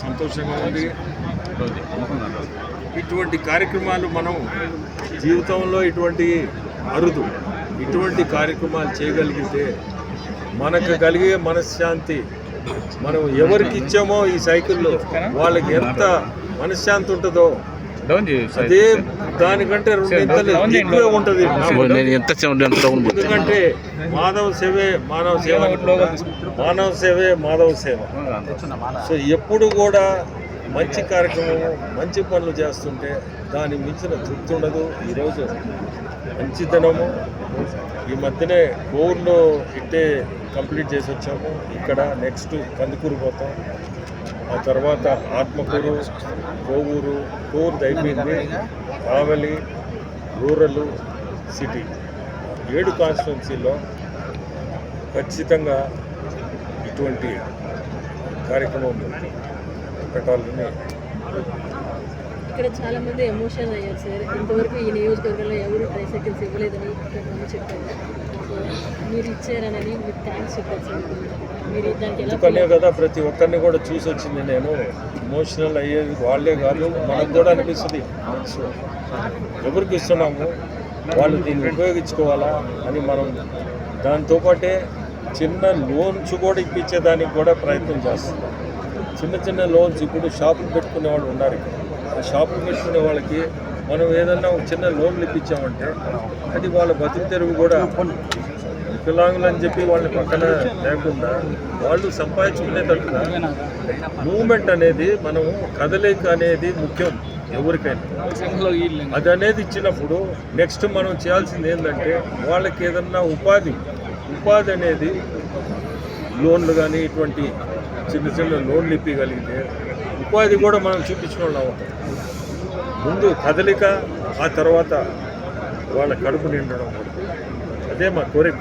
సంతోషంగా ఉంది. ఇటువంటి కార్యక్రమాలు మనం జీవితంలో ఇటువంటి అరుదు ఇటువంటి కార్యక్రమాలు చేయగలిగితే మనకు కలిగే మనశ్శాంతి మనం ఎవరికి ఇచ్చామో ఈ సైకిల్లో వాళ్ళకి ఎంత మనశ్శాంతి ఉంటుందో అదే దానికంటే రెండు ఎక్కువే ఉంటుంది. నేను ఎంత ఎందుకంటే మానవ సేవే మానవ సేవ. మానవ సేవే మాధవ సేవ. సో ఎప్పుడు కూడా మంచి కార్యక్రమం మంచి పనులు చేస్తుంటే దాని మించిన తృప్తి ఉండదు. ఈరోజు మంచితనము ఈ మధ్యనే కోవూరులో ఇట్టే కంప్లీట్ చేసి వచ్చాము. ఇక్కడ నెక్స్ట్ కందుకూరు పోతాం. ఆ తర్వాత ఆత్మకూరు కోవూరు కోవూరు అయిపోయింది. Kavali rural city. ఏడు కాన్స్టిట్యున్సీలో ఖచ్చితంగా ఇటువంటి కార్యక్రమం పెట్టాలని ఇక్కడ చాలా మంది ఎమోషన్ అయ్యారు సార్. ఇంతవరకు ఈ నియోజకవర్గంలో ఎవరు ట్రైసైకిల్స్ ఇవ్వలేదని కొంతమంది చెప్పారు. సో మీరు ఇచ్చారని మీకు థ్యాంక్స్ చెప్పారు సార్. మీరు దానికి ఎలా ఎందుకనే కదా ప్రతి ఒక్కరిని కూడా చూసి వచ్చింది నేను. ఎమోషనల్ అయ్యేది వాళ్ళే కాదు మనకు కూడా అనిపిస్తుంది. ఎవరికి ఇస్తున్నాము? వాళ్ళు దీన్ని ఉపయోగించుకోవాలా అని మనం దాంతోపాటే చిన్న లోన్స్ కూడా ఇప్పించేదానికి కూడా ప్రయత్నం చేస్తున్నాం. చిన్న చిన్న లోన్స్ ఇప్పుడు షాపులు పెట్టుకునే వాళ్ళు ఉన్నారు ఇక్కడ. ఆ షాపులు పెట్టుకునే వాళ్ళకి మనం ఏదన్నా ఒక చిన్న లోన్లు ఇప్పించామంటే అది వాళ్ళ బతుకు తెరువు కూడా. వికలాంగులు అని చెప్పి వాళ్ళని పక్కన లేకుండా వాళ్ళు సంపాదించుకునేటట్టుగా మూమెంట్ అనేది మనం కదలిక అనేది ముఖ్యం ఎవరికైనా. అది అనేది ఇచ్చినప్పుడు నెక్స్ట్ మనం చేయాల్సింది ఏంటంటే వాళ్ళకి ఏదన్నా ఉపాధి ఉపాధి అనేది లోన్లు కానీ ఇటువంటి చిన్న చిన్న లోన్లు ఇప్పగలిగితే ఉపాధి కూడా మనం చూపించిన వాళ్ళం అవుతాం ముందు కదలిక ఆ తర్వాత వాళ్ళ కడుపు నిండడం. అదే మా కోరిక.